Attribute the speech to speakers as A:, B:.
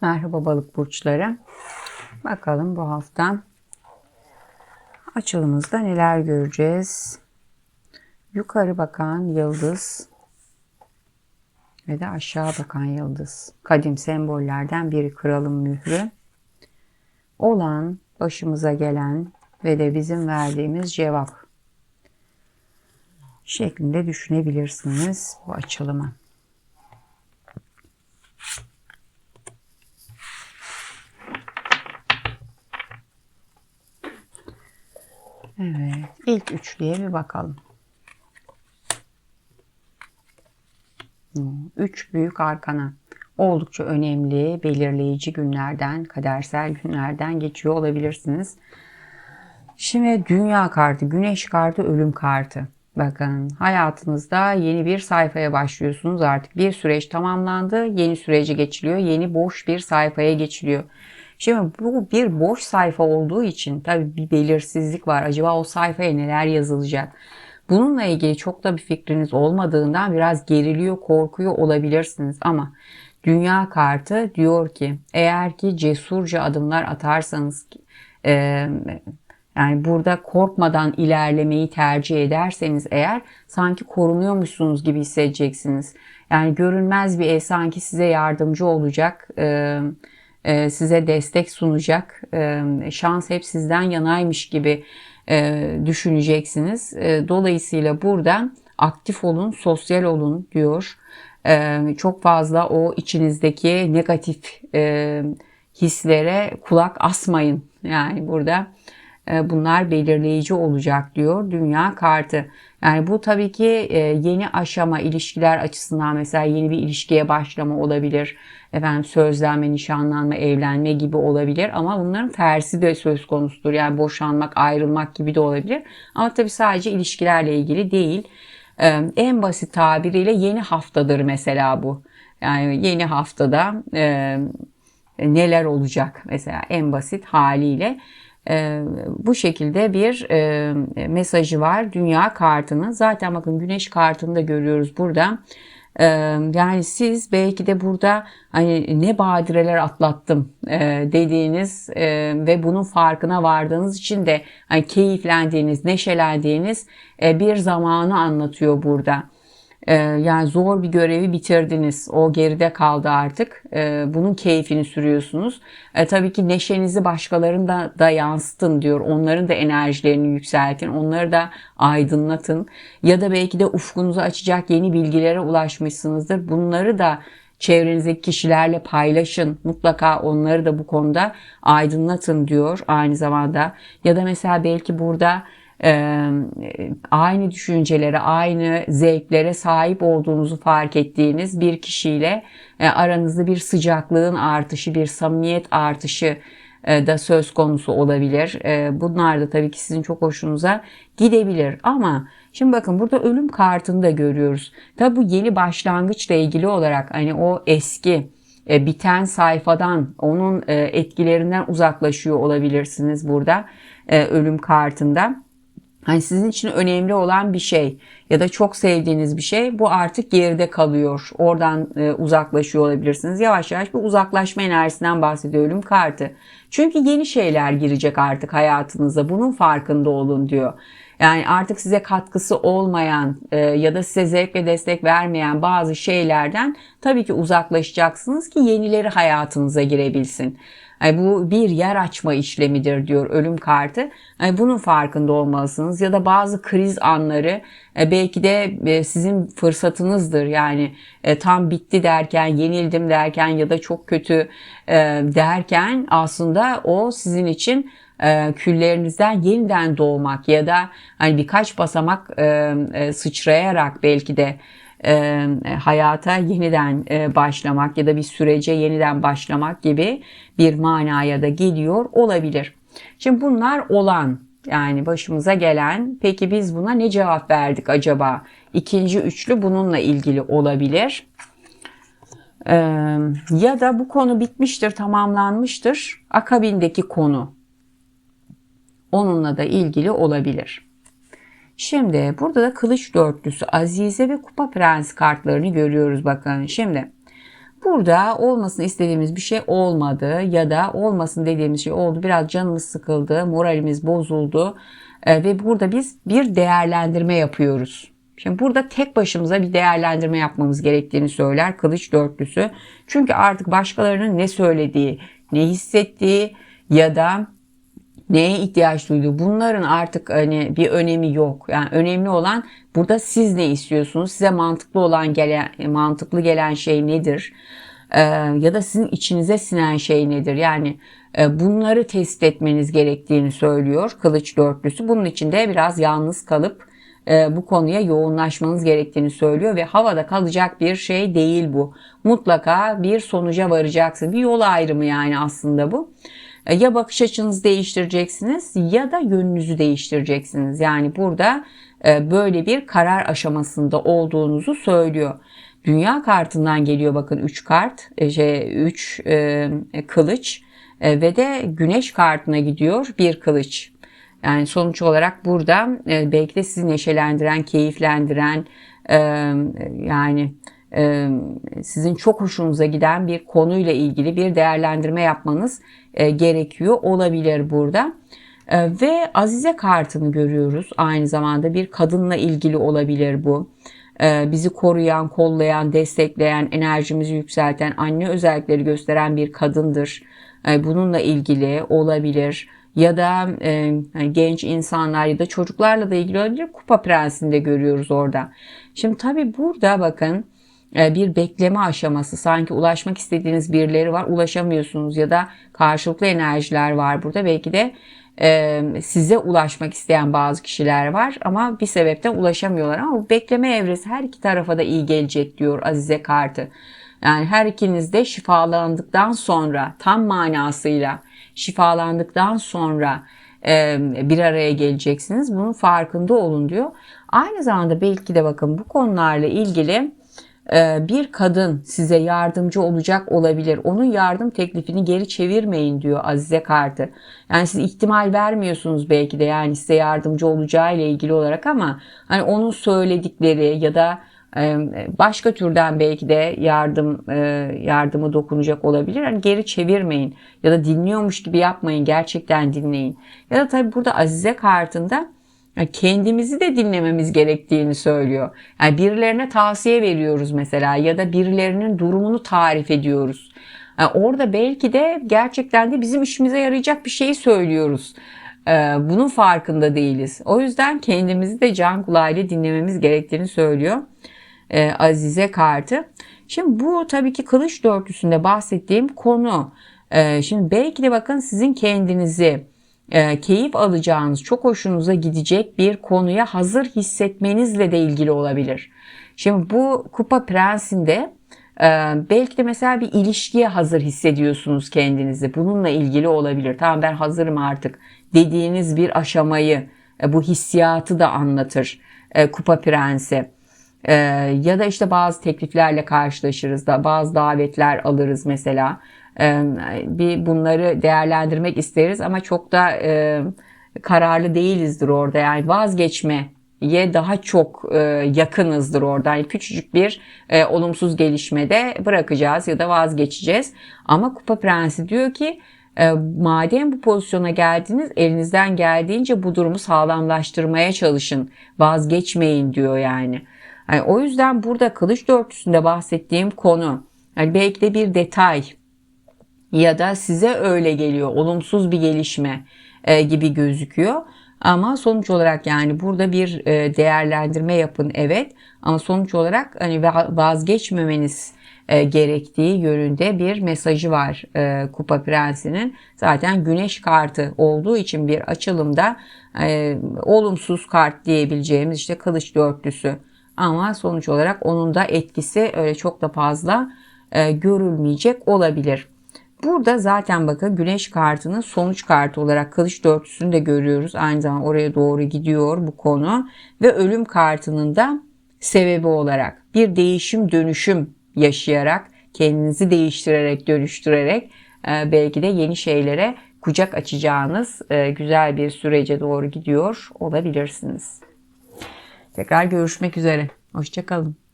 A: Merhaba balık burçları. Bakalım bu hafta açılımızda neler göreceğiz. Yukarı bakan yıldız ve de aşağı bakan yıldız. Kadim sembollerden biri kralın mührü. Olan, başımıza gelen ve de bizim verdiğimiz cevap şeklinde düşünebilirsiniz bu açılımı. Evet, ilk üçlüye bir bakalım. Üç büyük arkana oldukça önemli, belirleyici günlerden, kadersel günlerden geçiyor olabilirsiniz. Şimdi dünya kartı, güneş kartı, ölüm kartı. Bakın hayatınızda yeni bir sayfaya başlıyorsunuz artık. Bir süreç tamamlandı, yeni sürece geçiliyor, yeni boş bir sayfaya geçiliyor. Şimdi bu bir boş sayfa olduğu için tabii bir belirsizlik var. Acaba o sayfaya neler yazılacak? Bununla ilgili çok da bir fikriniz olmadığından biraz geriliyor, korkuyor olabilirsiniz ama Dünya kartı diyor ki eğer ki cesurca adımlar atarsanız e, yani burada korkmadan ilerlemeyi tercih ederseniz eğer sanki korunuyormuşsunuz gibi hissedeceksiniz. Yani görünmez bir ev sanki size yardımcı olacak. E, size destek sunacak. E, şans hep sizden yanaymış gibi e, düşüneceksiniz. Dolayısıyla burada aktif olun, sosyal olun diyor. Çok fazla o içinizdeki negatif hislere kulak asmayın. Yani burada bunlar belirleyici olacak diyor dünya kartı. Yani bu tabii ki yeni aşama ilişkiler açısından mesela yeni bir ilişkiye başlama olabilir efendim sözlenme, nişanlanma, evlenme gibi olabilir ama bunların tersi de söz konusudur. Yani boşanmak, ayrılmak gibi de olabilir. Ama tabii sadece ilişkilerle ilgili değil. Ee, en basit tabiriyle yeni haftadır mesela bu. Yani yeni haftada e, neler olacak mesela en basit haliyle. E, bu şekilde bir e, mesajı var dünya kartının. Zaten bakın güneş kartını da görüyoruz burada. Yani siz belki de burada hani ne badireler atlattım dediğiniz ve bunun farkına vardığınız için de hani keyiflendiğiniz, neşelendiğiniz bir zamanı anlatıyor burada. Ee, yani zor bir görevi bitirdiniz. O geride kaldı artık. Ee, bunun keyfini sürüyorsunuz. E, tabii ki neşenizi başkalarında da yansıtın diyor. Onların da enerjilerini yükseltin. Onları da aydınlatın. Ya da belki de ufkunuzu açacak yeni bilgilere ulaşmışsınızdır. Bunları da çevrenizdeki kişilerle paylaşın. Mutlaka onları da bu konuda aydınlatın diyor aynı zamanda. Ya da mesela belki burada aynı düşüncelere, aynı zevklere sahip olduğunuzu fark ettiğiniz bir kişiyle aranızda bir sıcaklığın artışı, bir samimiyet artışı da söz konusu olabilir. Bunlar da tabii ki sizin çok hoşunuza gidebilir ama şimdi bakın burada ölüm kartını da görüyoruz. Tabi bu yeni başlangıçla ilgili olarak hani o eski biten sayfadan onun etkilerinden uzaklaşıyor olabilirsiniz burada ölüm kartında. Hani sizin için önemli olan bir şey ya da çok sevdiğiniz bir şey bu artık geride kalıyor. Oradan e, uzaklaşıyor olabilirsiniz. Yavaş yavaş bir uzaklaşma enerjisinden bahsediyor ölüm kartı. Çünkü yeni şeyler girecek artık hayatınıza. Bunun farkında olun diyor. Yani artık size katkısı olmayan e, ya da size zevk ve destek vermeyen bazı şeylerden tabii ki uzaklaşacaksınız ki yenileri hayatınıza girebilsin. Yani bu bir yer açma işlemidir diyor ölüm kartı. Yani bunun farkında olmalısınız ya da bazı kriz anları e, belki de e, sizin fırsatınızdır. Yani e, tam bitti derken, yenildim derken ya da çok kötü derken aslında o sizin için küllerinizden yeniden doğmak ya da hani birkaç basamak sıçrayarak belki de e, hayata yeniden e, başlamak ya da bir sürece yeniden başlamak gibi bir manaya da geliyor olabilir. Şimdi bunlar olan yani başımıza gelen peki biz buna ne cevap verdik acaba? İkinci üçlü bununla ilgili olabilir. Ee, ya da bu konu bitmiştir, tamamlanmıştır. Akabindeki konu onunla da ilgili olabilir. Şimdi burada da kılıç dörtlüsü, azize ve kupa prens kartlarını görüyoruz bakın. Şimdi Burada olmasını istediğimiz bir şey olmadı ya da olmasın dediğimiz şey oldu. Biraz canımız sıkıldı, moralimiz bozuldu e, ve burada biz bir değerlendirme yapıyoruz. Şimdi burada tek başımıza bir değerlendirme yapmamız gerektiğini söyler kılıç dörtlüsü. Çünkü artık başkalarının ne söylediği, ne hissettiği ya da neye ihtiyaç duyduğu bunların artık hani bir önemi yok. Yani önemli olan burada siz ne istiyorsunuz? Size mantıklı olan gelen mantıklı gelen şey nedir? Ee, ya da sizin içinize sinen şey nedir? Yani e, bunları test etmeniz gerektiğini söylüyor Kılıç Dörtlüsü. Bunun için de biraz yalnız kalıp e, bu konuya yoğunlaşmanız gerektiğini söylüyor ve havada kalacak bir şey değil bu. Mutlaka bir sonuca varacaksın. Bir yol ayrımı yani aslında bu. E, ya bakış açınızı değiştireceksiniz ya da yönünüzü değiştireceksiniz. Yani burada e, böyle bir karar aşamasında olduğunuzu söylüyor. Dünya kartından geliyor bakın 3 kart, 3 şey, üç, e, kılıç ve de güneş kartına gidiyor bir kılıç. Yani sonuç olarak burada belki de sizi neşelendiren, keyiflendiren yani sizin çok hoşunuza giden bir konuyla ilgili bir değerlendirme yapmanız gerekiyor olabilir burada. Ve Azize kartını görüyoruz. Aynı zamanda bir kadınla ilgili olabilir bu. Bizi koruyan, kollayan, destekleyen, enerjimizi yükselten, anne özellikleri gösteren bir kadındır. Bununla ilgili olabilir ya da e, genç insanlar ya da çocuklarla da ilgili olabilir. Kupa Prensi'ni de görüyoruz orada. Şimdi tabii burada bakın bir bekleme aşaması sanki ulaşmak istediğiniz birileri var ulaşamıyorsunuz ya da karşılıklı enerjiler var burada belki de e, size ulaşmak isteyen bazı kişiler var ama bir sebepten ulaşamıyorlar ama bu bekleme evresi her iki tarafa da iyi gelecek diyor Azize kartı. Yani her ikiniz de şifalandıktan sonra tam manasıyla şifalandıktan sonra e, bir araya geleceksiniz. Bunun farkında olun diyor. Aynı zamanda belki de bakın bu konularla ilgili e, bir kadın size yardımcı olacak olabilir. Onun yardım teklifini geri çevirmeyin diyor Azize kartı. Yani siz ihtimal vermiyorsunuz belki de yani size yardımcı olacağı ile ilgili olarak ama hani onun söyledikleri ya da e, başka türden belki de yardım e, yardımı dokunacak olabilir. Yani geri çevirmeyin ya da dinliyormuş gibi yapmayın. Gerçekten dinleyin. Ya da tabii burada Azize kartında kendimizi de dinlememiz gerektiğini söylüyor. Yani birilerine tavsiye veriyoruz mesela ya da birilerinin durumunu tarif ediyoruz. Yani orada belki de gerçekten de bizim işimize yarayacak bir şeyi söylüyoruz. Ee, bunun farkında değiliz. O yüzden kendimizi de can kulağıyla dinlememiz gerektiğini söylüyor. Ee, Azize kartı. Şimdi bu tabii ki kılıç dörtlüsünde bahsettiğim konu. Ee, şimdi belki de bakın sizin kendinizi e, keyif alacağınız, çok hoşunuza gidecek bir konuya hazır hissetmenizle de ilgili olabilir. Şimdi bu Kupa Prensi'nde e, belki de mesela bir ilişkiye hazır hissediyorsunuz kendinizi. Bununla ilgili olabilir. Tamam ben hazırım artık dediğiniz bir aşamayı, e, bu hissiyatı da anlatır e, Kupa Prensi. Ee, ya da işte bazı tekliflerle karşılaşırız da bazı davetler alırız mesela bir bunları değerlendirmek isteriz ama çok da kararlı değilizdir orada yani vazgeçme ye daha çok e, yakınızdır orada. Yani küçücük bir e, olumsuz gelişmede bırakacağız ya da vazgeçeceğiz. Ama Kupa Prensi diyor ki e, madem bu pozisyona geldiniz elinizden geldiğince bu durumu sağlamlaştırmaya çalışın. Vazgeçmeyin diyor yani. yani o yüzden burada kılıç dörtüsünde bahsettiğim konu yani belki de bir detay ya da size öyle geliyor olumsuz bir gelişme e, gibi gözüküyor. Ama sonuç olarak yani burada bir e, değerlendirme yapın evet ama sonuç olarak hani vazgeçmemeniz e, gerektiği yönünde bir mesajı var e, Kupa Prensi'nin. Zaten güneş kartı olduğu için bir açılımda e, olumsuz kart diyebileceğimiz işte kılıç dörtlüsü. Ama sonuç olarak onun da etkisi öyle çok da fazla e, görülmeyecek olabilir. Burada zaten bakın güneş kartının sonuç kartı olarak kılıç dörtlüsünü de görüyoruz. Aynı zamanda oraya doğru gidiyor bu konu. Ve ölüm kartının da sebebi olarak bir değişim dönüşüm yaşayarak kendinizi değiştirerek dönüştürerek e, belki de yeni şeylere kucak açacağınız e, güzel bir sürece doğru gidiyor olabilirsiniz. Tekrar görüşmek üzere. Hoşçakalın.